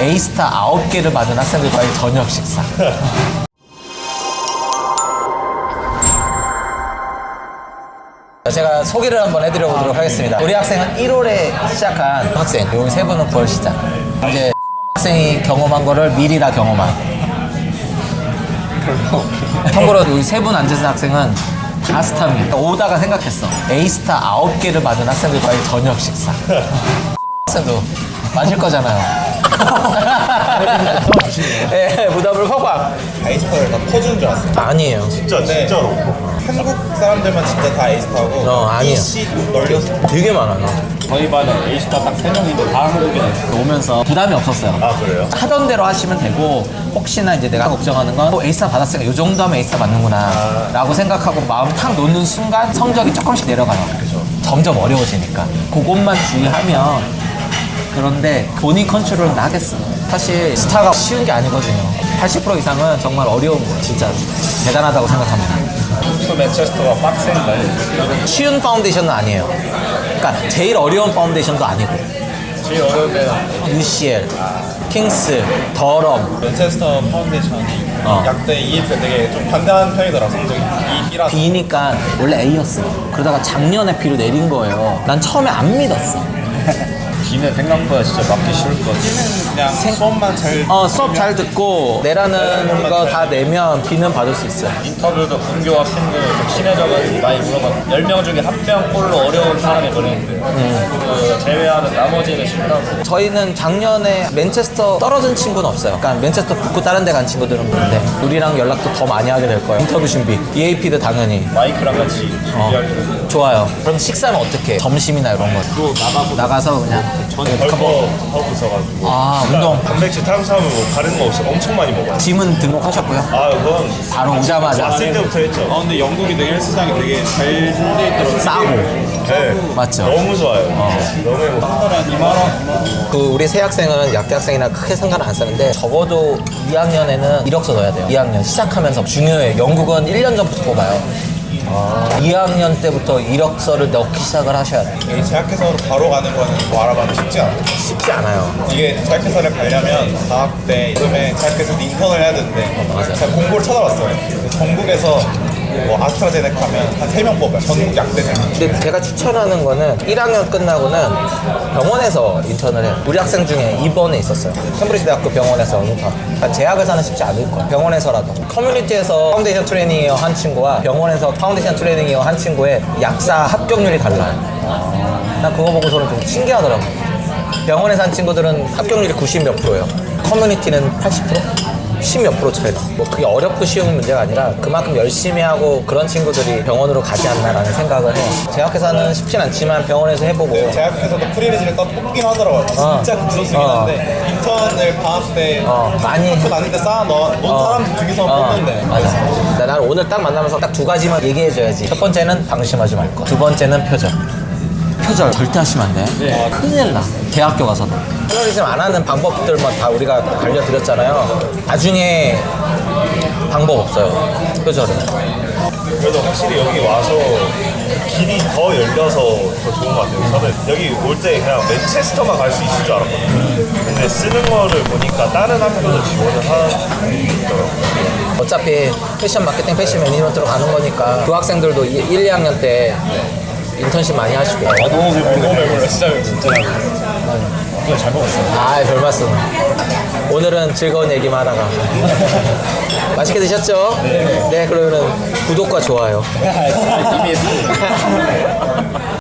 A스타 9개를 받은 학생들과의 저녁 식사. 제가 소개를 한번 해드려 보도록 하겠습니다. 우리 학생은 1월에 시작한 학생, 여기 세 분은 9월 시작. 이제 학생이 경험한 거를 미리 다 경험한. 참고로 여기 세 분 앉은 학생은 다 스타입니다. 오다가 생각했어. A스타 9개를 받은 학생들과의 저녁 식사. 학생도 마실 거잖아요. 네, 부담을 확확. 아이스파를 다 퍼주는 줄 알았어요. 아니에요. 진짜 진짜로. 한국 사람들만 진짜 다 아이스파고 어, 아니에요. 이씨 널렸어. 되게 많아요. 저희 반에 A스타 딱 3명인데 다 한국인이에요. 오면서 부담이 없었어요. 아 그래요? 하던 대로 하시면 되고 혹시나 이제 내가 걱정하는 건 어, 에이스타 받았으니까 이 정도 하면 에이스타 받는구나 라고 생각하고 마음 탁 놓는 순간 성적이 조금씩 내려가요 점점 어려워지니까 그것만 주의하면 그런데 본인 컨트롤은 나겠어 사실 스타가 쉬운 게 아니거든요 80% 이상은 정말 어려운 거예요 진짜 대단하다고 생각합니다 프 맨체스터가 빡센가요? 쉬운 파운데이션은 아니에요 그러니까 제일 어려운 파운데이션도 아니고 제일 어려운 데는 UCL, 킹스, 더럼 맨체스터 파운데이션이 어. 약대 EF가 되게 좀 관대한 편이더라 성적이. E B라서. B니까 원래 A였어. 그러다가 작년에 B로 내린 거예요. 난 처음에 안 믿었어. B는 생각보다 진짜 맞기 쉬울 것 같아요. 그냥 수업만 잘. 어, 수업 잘 듣고 내라는 거 다 내면 B는 받을 수 있어요. 인터뷰도 분교 학생들 좀 친해져가지고 많이 물어봤고 10명 중에 한 명 꼴로 어려운 사람이 걸리는데 그 제외하는 나머지는 쉽다고 저희는 작년에 맨체스터 떨어진 친구는 없어요. 그러니까 맨체스터 붙고 다른 데 간 친구들은 있는데 우리랑 연락도 더 많이 하게 될 거예요. 인터뷰 준비. EAP도 당연히. 마이크랑 같이 어, 준비하기로 좋아요. 그럼 식사는 어떻게 해? 점심이나 이런 거. 또 나가서 나가 서 그냥. 벌거 하고 있어가지고 아, 운동. 단백질 탄수화물 뭐 다른 거 없이 엄청 많이 먹어요 짐은 등록하셨고요? 아 그건 바로 오자마자. 왔을 때부터 했죠 아 근데 영국이 되게 헬스장이 되게 잘돼 있더라고요 싸고. 네 맞죠? 너무 좋아요 너무 행복해요 한 2만 원? 그 우리 새 학생은 약대 학생이나 크게 상관 안 쓰는데 적어도 2학년에는 이력서 넣어야 돼요. 2학년 시작하면서 중요해요. 영국은 1년 전부터 뽑아요. 2학년 때부터 이력서를 넣기 시작을 하셔야 돼요. 이 제약회사로 바로 가는 거는 뭐 알아봐도 쉽지 않아. 쉽지 않아요. 이게 제약회사를 가려면 방학 때 여름에 제약회사에서 인턴을 해야 되는데 맞아요. 제가 공고를 찾아봤어요. 전국에서 뭐 아스트라제네카 하면 한 3명 뽑아요. 전국 약대생. 근데 제가 추천하는 거는 1학년 끝나고는 병원에서 인턴을 해요. 우리 학생 중에 입원에 있었어요. 캠브리지 대학교 병원에서 인턴. 그러니까 제약회사는 쉽지 않을 거예요. 병원에서라도. 커뮤니티에서 파운데이션 트레이닝이어 한 친구와 병원에서 파운데이션 트레이닝이어 한 친구의 약사 합격률이 달라요. 난 그거 보고서는 좀 신기하더라고요. 병원에서 한 친구들은 합격률이 90 몇 프로예요. 커뮤니티는 80%? 10몇 프로 차이나. 뭐 그게 어렵고 쉬운 문제가 아니라 그만큼 열심히 하고 그런 친구들이 병원으로 가지 않나라는 생각을 해요. 제약회사는 쉽진 않지만 병원에서 해보고 제약회사도 프리리지를 떠 뽑긴 하더라고요. 어. 진짜 급소수긴 어. 한데 인턴을 방학 때 어, 많이 돈 많은데 쌓아 넣어 놓은 어. 사람 되게서 어, 뽑는데 맞아. 나- 난 오늘 딱 만나면서 딱 두 가지만 얘기해줘야지. 첫 번째는 방심하지 말 거. 두 번째는 표절. 표절 절대 하시면 안 돼. 큰일 나. 대학교 가서도. 표절이즘 안 하는 방법들만 다 우리가 알려드렸잖아요. 나중에 방법 없어요. 표절은. 그래도 확실히 여기 와서 그 길이 더 열려서 더 좋은 것 같아요 저는 여기 올 때 그냥 맨체스터만 갈 수 있을 줄 알았거든요 근데 쓰는 거를 보니까 다른 학교도 지원을 하는 게 있더라고요 어차피 패션 마케팅, 패션 매니지먼트로 가는 거니까 그 학생들도 1, 2학년 때 인턴십 많이 하시고. 너무 배불러 진짜 진짜 그거 잘 먹었어요 아, 별 말씀. 오늘은 즐거운 얘기만 하다가. 맛있게 드셨죠? 네. 네, 그러면은 구독과 좋아요. 이미 했어요